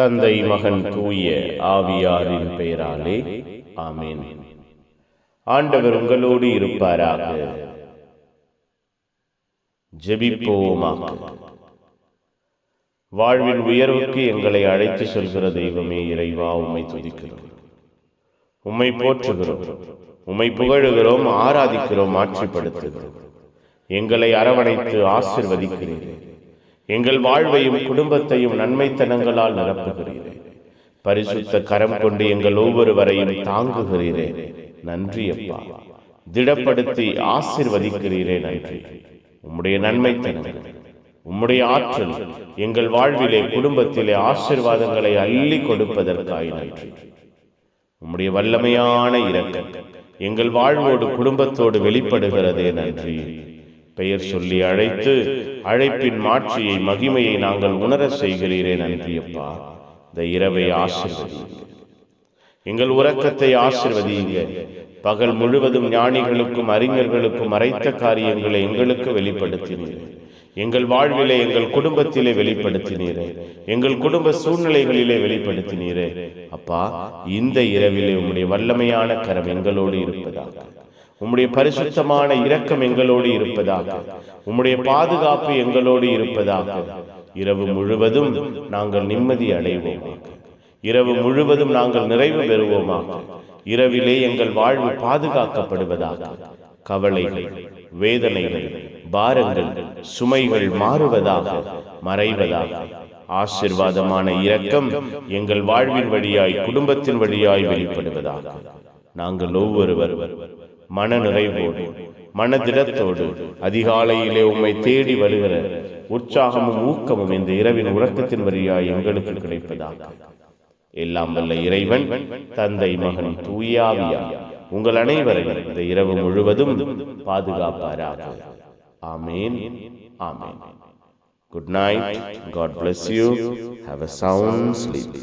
தந்தை மகன் தூய ஆவியாரின் பெயராலே. ஆமென். ஆண்டவர் உங்களோடு இருப்பாராக. ஜெபிப்போமாக. வாழ்வின் உயர்வுக்கு எங்களை அழைத்து செல்கிற தெய்வமே இறைவா உம்மை துதிக்கிறோம். உம்மை போற்றுகிறோம். உம்மை புகழுகிறோம் ஆராதிக்கிறோம் ஆட்சிப்படுத்துகிறோம். எங்களை அரவணைத்து ஆசிர்வதிக்கிறீர்கள் எங்கள் வாழ்வையும் குடும்பத்தையும் நன்மைத்தனங்களால் நிரப்புகிறீரே. பரிசுத்த கரம் கொண்டு எங்கள் ஒவ்வொருவரையும் தாங்குகிறீரே. நன்றி அப்பா. திடப்படுத்தி ஆசிர்வதிக்கிறீரே நன்றி. உம்முடைய நன்மைத்தனங்கள் உம்முடைய ஆற்றல் எங்கள் வாழ்விலே குடும்பத்திலே ஆசிர்வாதங்களை அள்ளி கொடுப்பதற்காய் நன்றி. உம்முடைய வல்லமையான இரக்கம் எங்கள் வாழ்வோடு குடும்பத்தோடு வெளிப்படுகிறதே நன்றி. பெயர் சொல்லி அழைத்து அழைப்பின் மாட்சியை மகிமையை நாங்கள் உணர செய்கிறீரே நன்றி இந்த இரவை ஆசிர்வதியுங்க எங்கள் உறக்கத்தை ஆசிர்வதியுங்க. பகல் முழுவதும் ஞானிகளுக்கும் அறிஞர்களுக்கும் மறைத்த காரியங்களை எங்களுக்கு வெளிப்படுத்தினீர். எங்கள் வாழ்விலே எங்கள் குடும்பத்திலே வெளிப்படுத்தினீரே. எங்கள் குடும்ப சூழ்நிலைகளிலே வெளிப்படுத்தினீரே. அப்பா இந்த இரவிலே உம்முடைய வல்லமையான கரம் எங்களோடு இருப்பதாக. உம்முடைய பரிசுத்தமான இரக்கம் எங்களோடு இருப்பதாக. உம்முடைய பாதுகாப்பு எங்களோடு இருப்பதாக. இரவு முழுவதும் நாங்கள் நிம்மதி அடைவோமாக. இரவு முழுவதும் நாங்கள் நிறைவு பெறுவோமாக. இரவிலே எங்கள் வாழ்வு பாதுகாக்கப்படுவதாக. கவலைகள் வேதனைகள் பாரங்கள் சுமைகள் மாறுவதாக மறைவதாக ஆசிர்வாதமான இரக்கம் எங்கள் வாழ்வின் வழியாய் குடும்பத்தின் வழியாய் வெளிப்படுவதாக. நாங்கள் ஒவ்வொருவர் மன நிறைவோடு மனதிடத்தோடு அதிகாலையிலே உம்மை தேடி வருகிற உற்சாகமும் ஊக்கமும் இந்த இரவின் உறக்கத்தின் வழியாய் எங்களுக்கு கிடைப்பதாக. எல்லாம் வல்ல இறைவன் தந்தை மகன் தூயாவியா உங்கள் அனைவரையும் இந்த இரவு முழுவதும் பாதுகாப்பாராக. Amen amen. Good night God bless you have a sound sleep